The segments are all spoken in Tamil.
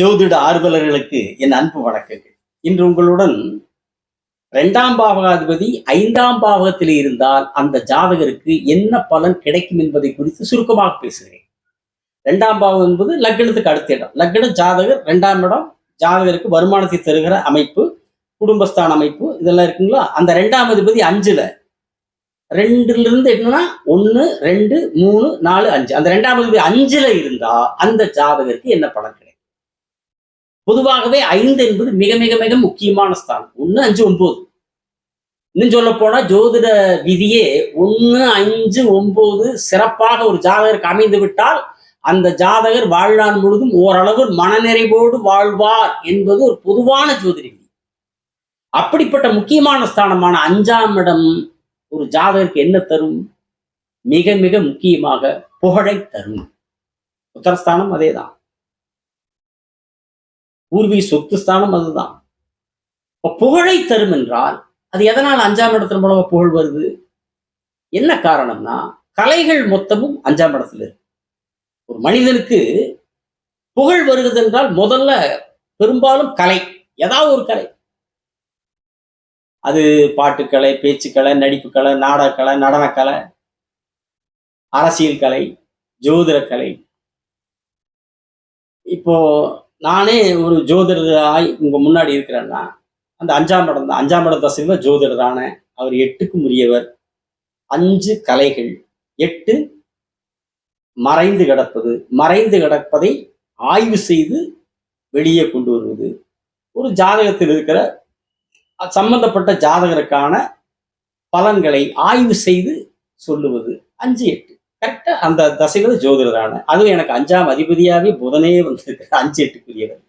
ஜோதிட ஆர்வலர்களுக்கு என் அன்பு வணக்கங்கள். இன்று உங்களுடன் இரண்டாம் பாவகாதிபதி ஐந்தாம் பாவகத்தில் இருந்தால் அந்த ஜாதகருக்கு என்ன பலன் கிடைக்கும் என்பதை குறித்து சுருக்கமாக பேசுகிறேன். இரண்டாம் பாவம் என்பது லக்னத்துக்கு அடுத்த இடம். லக்னம் ஜாதகர் இரண்டாம் இடம் ஜாதகருக்கு வருமானத்தை தருகிற அமைப்பு குடும்பஸ்தான அமைப்பு இதெல்லாம் இருக்குங்களா? அந்த ரெண்டாம் அதிபதி அஞ்சுல. ரெண்டுல இருந்து என்னன்னா ஒன்று ரெண்டு மூணு நாலு அஞ்சு. அந்த ரெண்டாம் அதிபதி அஞ்சுல இருந்தா அந்த ஜாதகருக்கு என்ன பலன் கிடைக்கும்? பொதுவாகவே ஐந்து என்பது மிக மிக மிக முக்கியமான ஸ்தானம். ஒன்று அஞ்சு ஒன்பது. இன்னும் சொல்ல போனா ஜோதிட விதியே ஒன்று அஞ்சு ஒன்பது சிறப்பாக ஒரு ஜாதகருக்கு அமைந்து விட்டால் அந்த ஜாதகர் வாழ்நாள் முழுதும் ஓரளவு மனநிறைவோடு வாழ்வார் என்பது ஒரு பொதுவான ஜோதிட விதி. அப்படிப்பட்ட முக்கியமான ஸ்தானமான அஞ்சாம் இடம் ஒரு ஜாதகருக்கு என்ன தரும்? மிக மிக முக்கியமாக புகழை தரும். உத்தரஸ்தானம் அதேதான். பூர்வீக சொத்து ஸ்தானம் அதுதான். இப்போ புகழை தரும் என்றால் அது எதனால் அஞ்சாம் இடத்துல மூலமாக புகழ் வருது? என்ன காரணம்னா கலைகள் மொத்தமும் அஞ்சாம் இடத்துல இருக்கு. ஒரு மனிதனுக்கு புகழ் வருகிறது என்றால் முதல்ல பெரும்பாலும் கலை ஏதாவது ஒரு கலை. அது பாட்டுக்கலை பேச்சுக்கலை நடிப்புக்கலை நாடகக்கலை நடனக்கலை அரசியல் கலை ஜோதிடக்கலை. இப்போ நானே ஒரு ஜோதிடராய் உங்க முன்னாடி இருக்கிறேன்னா அந்த அஞ்சாம் படம் தான். அஞ்சாம் இடம் தசையில ஜோதிடரான அவர் எட்டுக்கும் உரியவர். அஞ்சு கலைகள் எட்டு மறைந்து கிடப்பது. மறைந்து கிடப்பதை ஆய்வு செய்து வெளியே கொண்டு வருவது. ஒரு ஜாதகத்தில் இருக்கிற சம்பந்தப்பட்ட ஜாதகருக்கான பலன்களை ஆய்வு செய்து சொல்லுவது. அஞ்சு எட்டு. கரெக்டாக அந்த தசைகள் ஜோதிடரான. அதுவும் எனக்கு அஞ்சாம் அதிபதியாவே புதனே வந்திருக்கிற அஞ்சு எட்டுக்குரியவர்.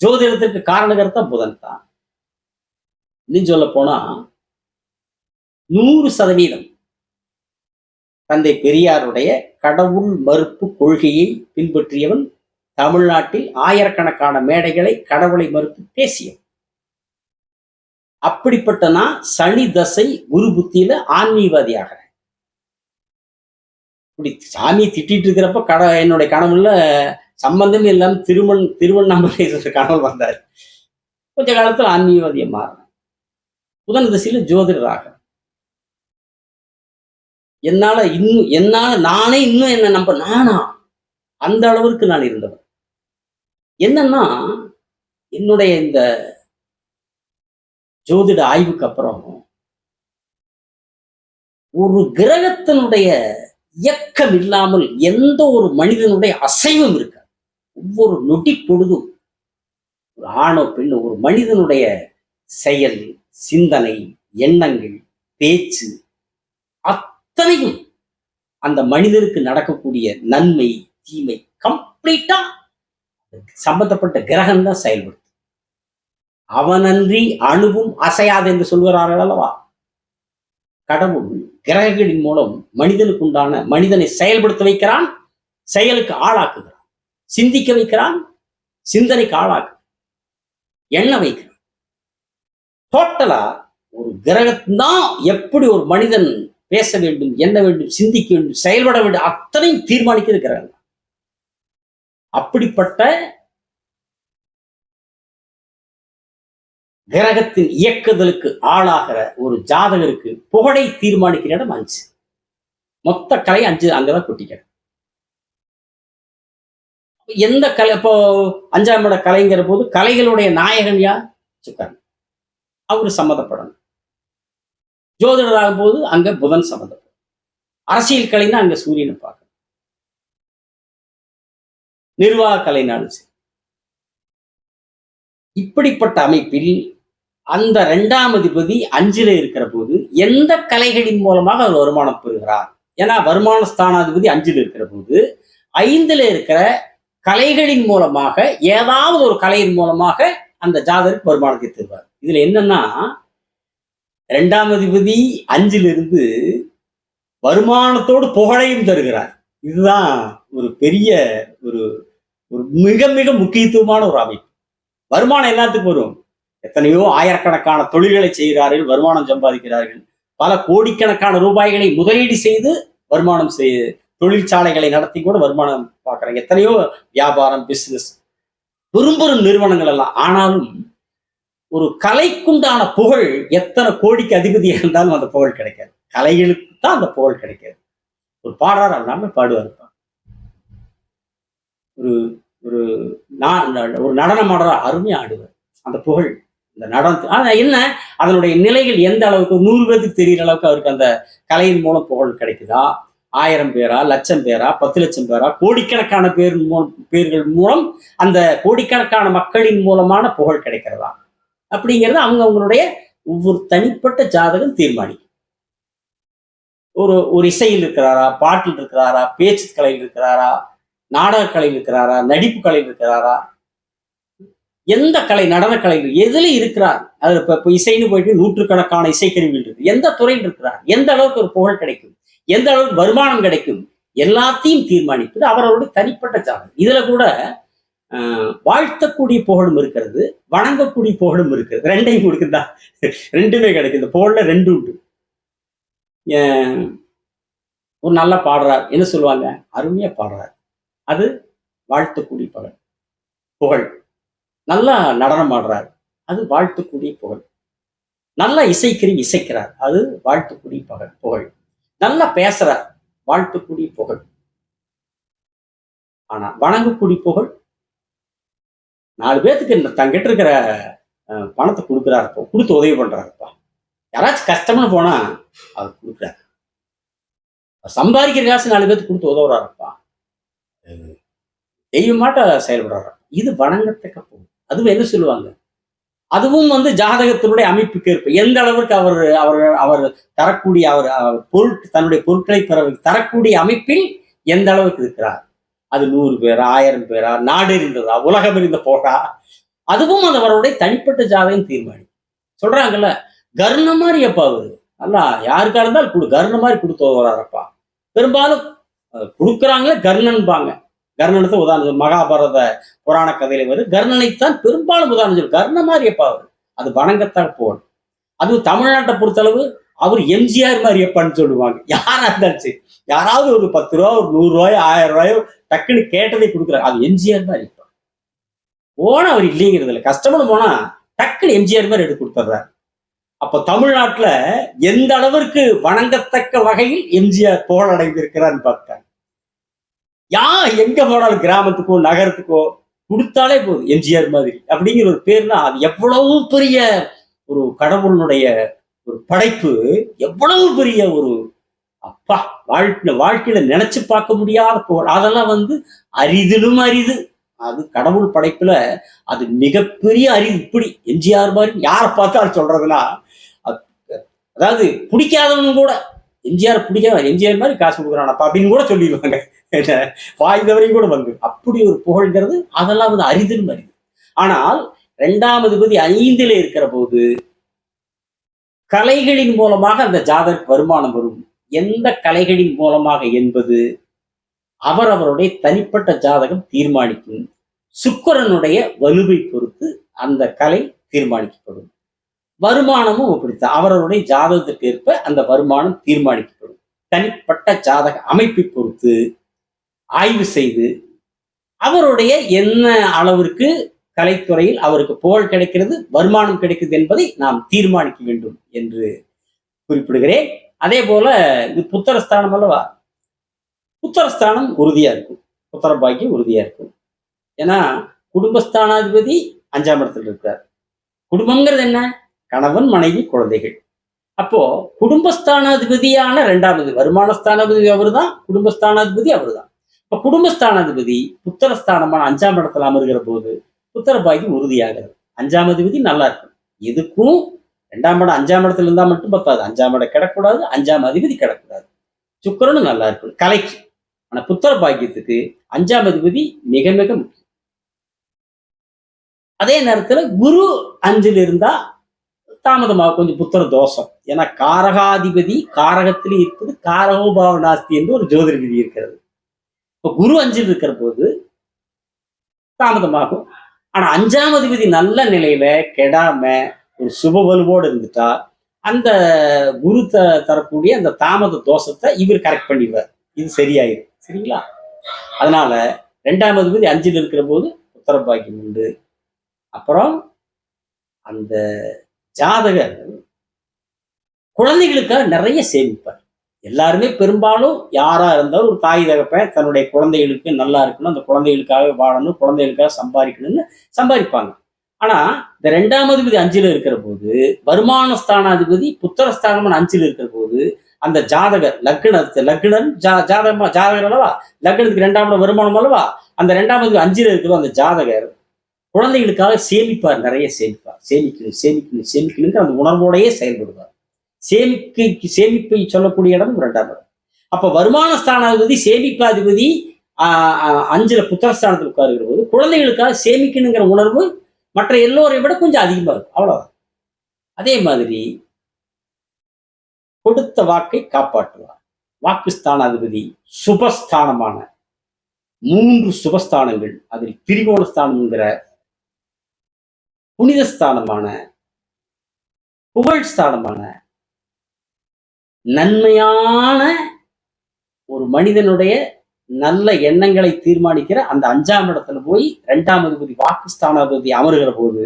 ஜோதிடத்திற்கு காரணகர்த்தா புதன் தான். இன்னும் சொல்ல போனா நூறு சதவீதம் தந்தை பெரியாருடைய கடவுள் மறுப்பு கொள்கையை பின்பற்றியவன் தமிழ்நாட்டில் ஆயிரக்கணக்கான மேடைகளை கடவுளை மறுத்து பேசியவன். அப்படிப்பட்ட நான் சனி தசை குரு புத்தியில ஆன்மீகவாதியாக. இப்படி சாமி திட்டிட்டு இருக்கிறப்ப கட என்னுடைய கனவுல சம்பந்தமே இல்லாம திருமண் திருவண்ணாமலை கனவு வந்தார். கொஞ்ச காலத்துல ஆன்மீகவாதியை மாறினேன் புதன் திசையில ஜோதிடராக என்னால இன்னும் என்னால நானே இன்னும் என்ன நம்ப நானா? அந்த அளவிற்கு நான் இருந்தவன். என்னன்னா என்னுடைய இந்த ஜோதிட ஆய்வுக்கு அப்புறம் ஒரு கிரகத்தினுடைய இயக்கம் இல்லாமல் எந்த ஒரு மனிதனுடைய அசைவும் இருக்க ஒவ்வொரு நொடி பொழுதும் ஒரு ஆணோ பெண்ணோ ஒரு மனிதனுடைய செயல் சிந்தனை எண்ணங்கள் பேச்சு அத்தனையும் அந்த மனிதனுக்கு நடக்கக்கூடிய நன்மை தீமை கம்ப்ளீட்டா சம்பந்தப்பட்ட கிரகம் தான் செயல்படும் அவனன்றி அணுவும் அசையாது என்று சொல்கிறார்கள் அல்லவா? கடவுள் கிரகங்களின் மூலம் மனிதனுக்கு உண்டான மனிதனை செயல்படுத்த வைக்கிறான் செயலுக்கு ஆளாக்குகிறான் சிந்திக்க வைக்கிறான் சிந்தனைக்கு ஆளாக்கு எண்ண வைக்கிறான். டோட்டலா ஒரு கிரகத்தான் எப்படி ஒரு மனிதன் பேச வேண்டும் எண்ண வேண்டும் சிந்திக்க வேண்டும் செயல்பட வேண்டும் அத்தனையும் தீர்மானிக்கிறது கிரகம் அப்படிப்பட்ட கிரகத்தின் இயக்குதலுக்கு ஆளாகிற ஒரு ஜாதகருக்கு புகழை தீர்மானிக்கிற இடம் அஞ்சு. மொத்த கலை அஞ்சு அங்கதான் கொட்டிக்கணும் எந்த கலை இப்போ அஞ்சாம் இட கலைங்கிற போது கலைகளுடைய நாயகன் யார்? சுக்கரன் அவரு சம்மந்தப்படணும் ஜோதிடராகும் போது அங்க புதன் சம்மந்தப்படும் அரசியல் கலைன்னா அங்க சூரியனை பார்க்கணும். நிர்வாக கலைனாலும் சரி. இப்படிப்பட்ட அமைப்பில் அந்த இரண்டாம் அதிபதி அஞ்சில இருக்கிற போது எந்த கலைகளின் மூலமாக அவர் வருமானம் பெறுகிறார்? ஏன்னா வருமான ஸ்தானாதிபதி அஞ்சில் இருக்கிற போது ஐந்துல இருக்கிற கலைகளின் மூலமாக ஏதாவது ஒரு கலையின் மூலமாக அந்த ஜாதகருக்கு வருமானத்தை தருவார். இதுல என்னன்னா இரண்டாம் அதிபதி அஞ்சிலிருந்து வருமானத்தோடு புகழையும் தருகிறார். இதுதான் ஒரு பெரிய ஒரு ஒரு மிக மிக முக்கியத்துவமான ஒரு அமைப்பு. வருமானம் எல்லாத்துக்கும் வரும். எத்தனையோ ஆயிரக்கணக்கான தொழில்களை செய்கிறார்கள் வருமானம் சம்பாதிக்கிறார்கள். பல கோடிக்கணக்கான ரூபாய்களை முதலீடு செய்து வருமானம் செய் தொழிற்சாலைகளை நடத்தி கூட வருமானம் பார்க்குறாங்க. எத்தனையோ வியாபாரம் பிசினஸ் விரும்பும் நிறுவனங்கள் எல்லாம். ஆனாலும் ஒரு கலைக்குண்டான புகழ் எத்தனை கோடிக்கு அதிபதியாக இருந்தாலும் அந்த புகழ் கிடைக்காது. கலைகளுக்கு தான் அந்த புகழ் கிடைக்காது. ஒரு பாடுறார் எல்லாமே பாடுவார். ஒரு ஒரு நான் ஒரு நடனம் ஆடுற அருமையா ஆடுவார். அந்த புகழ் இந்த நடனத்து ஆனால் என்ன? அதனுடைய நிலைகள் எந்த அளவுக்கு? நூறு பேருக்கு தெரிகிற அளவுக்கு அவருக்கு அந்த கலையின் மூலம் புகழ் கிடைக்குதா? ஆயிரம் பேரா? லட்சம் பேரா? பத்து லட்சம் பேரா? கோடிக்கணக்கான பேர் பேர்கள் மூலம் அந்த கோடிக்கணக்கான மக்களின் மூலமான புகழ் கிடைக்கிறதா? அப்படிங்கிறது அவங்க அவங்களுடைய ஒவ்வொரு தனிப்பட்ட ஜாதகம் தீர்மானிக்கும் ஒரு ஒரு இசையில் இருக்கிறாரா? பாட்டில் இருக்கிறாரா? பேச்சு கலையில் இருக்கிறாரா? நாடக கலையில் இருக்கிறாரா? நடிப்பு கலையில் இருக்கிறாரா? எந்த கலை நடனக்கலை எதுல இருக்கிறார்? அது இப்ப இசைன்னு போயிட்டு நூற்றுக்கணக்கான இசைக்கருவிகள் இருக்கு எந்த துறையில் இருக்கிறார்? எந்த அளவுக்கு ஒரு புகழ் கிடைக்கும்? எந்த அளவுக்கு வருமானம் கிடைக்கும்? எல்லாத்தையும் தீர்மானிப்பது அவரவருடைய தனிப்பட்ட ஜாதகம். இதுல கூட ஆஹ், வாழ்த்தக்கூடிய புகழும் இருக்கிறது வணங்கக்கூடிய புகழும் இருக்கிறது. ரெண்டையும் கொடுக்குதா? ரெண்டுமே கிடைக்கும் இந்த புகழ்ல ரெண்டு உண்டு. ஒரு நல்லா பாடுறார். என்ன சொல்லுவாங்க? அருமையா பாடுறார். அது வாழ்த்தக்கூடிய புகழ். புகழ். நல்லா நடனம் ஆடுறார். அது வாழ்த்துக்கூடிய புகழ். நல்லா இசைக்கருவி இசைக்கிறார். அது வாழ்த்துக்கூடிய புகழ் புகழ். நல்லா பேசுறார். வாழ்த்துக்கூடிய புகழ். ஆனா வணங்கக்கூடிய புகழ். நாலு பேர்த்துக்கு இந்த தங்கிட்ட இருக்கிற அஹ், பணத்தை கொடுக்குறாருப்பா. கொடுத்து உதவி பண்றாருப்பா. யாராச்சும் கஷ்டம்னு போனா அவர் கொடுக்குறாரு. சம்பாதிக்கிற காசு நாலு பேர்த்துக்கு கொடுத்து உதவுறாருப்பா. தெய்வமாட்ட செயல்படுறாரு இது வணங்கத்தக்க போகும் அதுவும் என்ன சொல்லுவாங்க? அதுவும் வந்து ஜாதகத்தினுடைய அமைப்புக்கு ஏற்ப எந்த அளவுக்கு அவர் அவர் அவர் தரக்கூடிய அவர் பொருள் தன்னுடைய பொருட்களை பெற தரக்கூடிய அமைப்பில் எந்த அளவுக்கு இருக்கிறார்? அது நூறு பேரா ஆயிரம் பேரா நாடு இருந்ததா உலகம் இருந்த போகா? அதுவும் அது அவருடைய தனிப்பட்ட ஜாதகம் தீர்மானி. சொல்றாங்கல்ல கர்ண மாதிரி அப்பா அவரு. அல்ல யாருக்கா இருந்தாலும் கொடு கர்ண மாதிரி கொடுத்து வர்றாரப்பா பெரும்பாலும் அஹ், கொடுக்குறாங்களே கர்ணன்பாங்க. கர்ணனத்தை உதாரணம் மகாபாரத புராண கதையில வரும் கர்ணனைத்தான் பெரும்பாலும் உதாரணம் சொல்லு கர்ண மாதிரி எப்பா அவர். அது வணங்கத்தான் போகணும். அதுவும் தமிழ்நாட்டை பொறுத்தளவு அவர் எம்ஜிஆர் மாதிரி எப்பான்னு சொல்லுவாங்க. யாரா இருந்தாச்சு யாராவது ஒரு பத்து ரூபா ஒரு நூறு ரூபாயோ ஆயிரம் ரூபாயோ டக்குன்னு கேட்டதை கொடுக்குறாரு. அது எம்ஜிஆர் மாதிரி போனா அவர் இல்லைங்கிறது இல்லை கஷ்டம்னு போனா டக்குன்னு எம்ஜிஆர் மாதிரி எடுத்து கொடுத்துட்றாரு அப்ப தமிழ்நாட்டுல எந்த அளவிற்கு வணங்கத்தக்க வகையில் எம்ஜிஆர் புகழடைந்திருக்கிறான்னு பார்த்தாங்க. யா எங்க போனாலும் கிராமத்துக்கோ நகரத்துக்கோ கொடுத்தாலே போதும் எம்ஜிஆர் மாதிரி. அப்படிங்கிற ஒரு பேர்னா அது எவ்வளவு பெரிய ஒரு கடவுளுடைய ஒரு படைப்பு எவ்வளவு பெரிய ஒரு அப்பா வாழ்க்கை வாழ்க்கையில நினைச்சு பார்க்க முடியாத புகழ் அதெல்லாம் வந்து அரிதிலும் அரிது. அது கடவுள் படைப்புல அது மிகப்பெரிய அரிது. இப்படி எம்ஜிஆர் மாதிரி யாரை பார்த்தாலும் சொல்றதுன்னா அதாவது பிடிக்காதவனும் கூட எம்ஜிஆர் பிடிக்காத எம்ஜிஆர் மாதிரி காசு கொடுக்குறானப்பா அப்படின்னு கூட சொல்லிடுவாங்க. வாய்ந்தவரையும் கூட வந்து அப்படி ஒரு புகழ்ங்கிறது அதெல்லாம் வந்து அரிதிலும் அரிது. ஆனால் இரண்டாவது பதி ஐந்திலே இருக்கிற போது கலைகளின் மூலமாக அந்த ஜாதர் வருமானம் வரும். எந்த கலைகளின் மூலமாக என்பது அவரவருடைய தனிப்பட்ட ஜாதகம் தீர்மானிக்கும். சுக்கிரனுடைய வலுவை பொறுத்து அந்த கலை தீர்மானிக்கப்படும். வருமானமும் அப்படித்தான். அவரவருடைய ஜாதகத்திற்கு ஏற்ப அந்த வருமானம் தீர்மானிக்கப்படும். தனிப்பட்ட ஜாதக அமைப்பை பொறுத்து ஆய்வு செய்து அவருடைய என்ன அளவிற்கு கலைத்துறையில் அவருக்கு புகழ் கிடைக்கிறது வருமானம் கிடைக்கிறது என்பதை நாம் தீர்மானிக்க வேண்டும் என்று குறிப்பிடுகிறேன். அதே போல இது புத்தரஸ்தானம் அல்லவா? புத்தரஸ்தானம் உறுதியா இருக்கும். புத்தர பாக்கியம் உறுதியா இருக்கும். ஏன்னா குடும்பஸ்தானாதிபதி அஞ்சாம் இடத்துல இருக்கிறார். குடும்பம்ங்கிறது என்ன? கணவன் மனைவி குழந்தைகள். அப்போ குடும்பஸ்தானாதிபதியான ரெண்டாவது வருமானஸ்தானாதிபதி அவர் தான் குடும்பஸ்தானாதிபதி அவர்தான். இப்ப குடும்பஸ்தானாதிபதி புத்தரஸ்தானமான அஞ்சாம் இடத்துல அமர்கிற போது புத்தர பாக்கியம் உறுதியாகிறது. அஞ்சாம் அதிபதி நல்லா இருக்கும் எதுக்கும்? ரெண்டாம் இடம் அஞ்சாம் இடத்துல இருந்தா மட்டும் பத்தாது. அஞ்சாம் இடம் கிடக்கூடாது அஞ்சாம் அதிபதி கிடக்கூடாது சுக்கரனும் நல்லா இருக்கும் கலைக்கு. ஆனா புத்தர பாக்கியத்துக்கு அஞ்சாம் அதிபதி மிக மிக முக்கியம். அதே நேரத்துல குரு அஞ்சில் இருந்தா தாமதமாக கொஞ்சம் புத்திர தோஷம். ஏன்னா காரகாதிபதி காரகத்தில் இருப்பது காரகோபாவ நாஸ்தி என்று ஒரு ஜோதிட விதி இருக்கிறது. இப்போ குரு அஞ்சில் இருக்கிற போது தாமதமாகும். ஆனா அஞ்சாம் அதிபதி நல்ல நிலையில கெடாம ஒரு சுப வலுவோடு இருந்துட்டா அந்த குரு த தரக்கூடிய அந்த தாமத தோஷத்தை இவர் கரெக்ட் பண்ணிடுவார். இது சரியாயிரும். சரிங்களா? அதனால ரெண்டாம் அதிபதி அஞ்சில் இருக்கிற போது புத்திர பாக்கியம் உண்டு. அப்புறம் அந்த ஜாதகர் குழந்தைகளுக்காக நிறைய சேமிப்பார். எல்லாருமே பெரும்பாலும் யாரா இருந்தாலும் ஒரு தாய் தகப்பன் தன்னுடைய குழந்தைகளுக்கு நல்லா இருக்கணும் அந்த குழந்தைகளுக்காக வாழணும் குழந்தைகளுக்காக சம்பாதிக்கணும்னு சம்பாதிப்பாங்க. ஆனா இந்த ரெண்டாம் அதிபதி அஞ்சில் இருக்கிற போது வருமான ஸ்தானாதிபதி புத்திரஸ்தானமான அஞ்சில் இருக்கிற போது அந்த ஜாதகர் லக்னத்து லக்னன் ஜா ஜாதகமா ஜாதகர் அல்லவா? லக்னத்துக்கு ரெண்டாம் வருமானம் அல்லவா? அந்த ரெண்டாம் அதிபதி அஞ்சுல இருக்கிற அந்த ஜாதகர் குழந்தைகளுக்காக சேமிப்பார் நிறைய சேமிப்பார். சேமிக்கணும் சேமிக்கணும் சேமிக்கணுங்கிற அந்த உணர்வோடையே செயல்படுவார். சேமிக்கை சேமிப்பை சொல்லக்கூடிய இடம் இரண்டாம் இடம். அப்ப வருமான ஸ்தானாதிபதி சேமிப்பாதிபதி ஆஹ், அஞ்சுல புத்திரஸ்தானத்தில் உட்காருகிற போது குழந்தைகளுக்காக சேமிக்கணுங்கிற உணர்வு மற்ற எல்லோரை விட கொஞ்சம் அதிகமா இருக்கும். அவ்வளவுதான். அதே மாதிரி கொடுத்த வாக்கை காப்பாற்றுவார். வாக்கு ஸ்தானாதிபதி சுபஸ்தானமான மூன்று சுபஸ்தானங்கள் அதில் திரிகோணஸ்தானம்ங்கிற புனித ஸ்தானமான புகழ் ஸ்தானமான நன்மையான ஒரு மனிதனுடைய நல்ல எண்ணங்களை தீர்மானிக்கிற அந்த அஞ்சாம் இடத்துல போய் இரண்டாம் அதிபதி வாக்குஸ்தானாதிபதி அமருகிற போது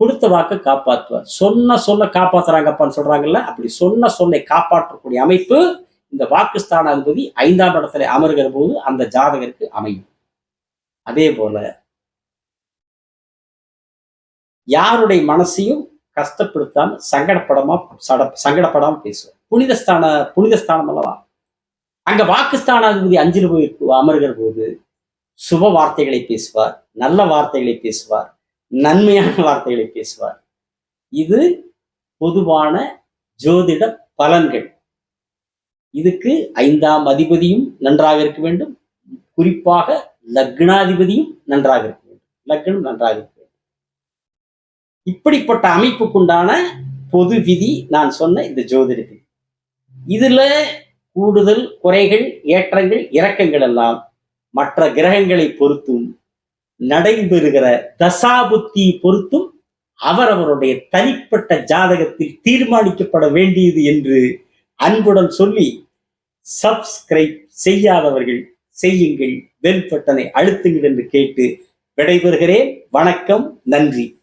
கொடுத்த வாக்கை காப்பாற்றுவார் சொன்ன சொல்ல காப்பாத்துறாங்கப்பான்னு சொல்றாங்கல்ல அப்படி சொன்ன சொல்லை காப்பாற்றக்கூடிய அமைப்பு இந்த வாக்குஸ்தானாதிபதி ஐந்தாம் இடத்துல அமருகிற போது அந்த ஜாதகருக்கு அமையும். அதே போல யாருடைய மனசையும் கஷ்டப்படுத்தாம சங்கடப்படமா சட- சங்கடப்படாம பேசுவார் புனிதஸ்தான புனிதஸ்தானம் அல்லவா? அங்க வாக்குஸ்தானாதிபதி அஞ்சில் போய் அமர்கிற போது சுப வார்த்தைகளை பேசுவார் நல்ல வார்த்தைகளை பேசுவார் நன்மையான வார்த்தைகளை பேசுவார். இது பொதுவான ஜோதிட பலன்கள். இதுக்கு ஐந்தாம் அதிபதியும் நன்றாக இருக்க வேண்டும். குறிப்பாக லக்னாதிபதியும் நன்றாக இருக்க வேண்டும். லக்னம் நன்றாக இருக்க இப்படிப்பட்ட அமைப்புக்குண்டான பொது விதி நான் சொன்ன இந்த ஜோதிட விதி. இதுல கூடுதல் குறைகள் ஏற்றங்கள் இறக்கங்கள் எல்லாம் மற்ற கிரகங்களை பொறுத்தும் நடைபெறுகிற தசாபுத்தி பொறுத்தும் அவரவருடைய தனிப்பட்ட ஜாதகத்தில் தீர்மானிக்கப்பட வேண்டியது என்று அன்புடன் சொல்லி சப்ஸ்கிரைப் செய்யாதவர்கள் செய்யுங்கள். பெல் பட்டனை அழுத்துங்கள் என்று கேட்டு விடைபெறுகிறேன். வணக்கம் நன்றி.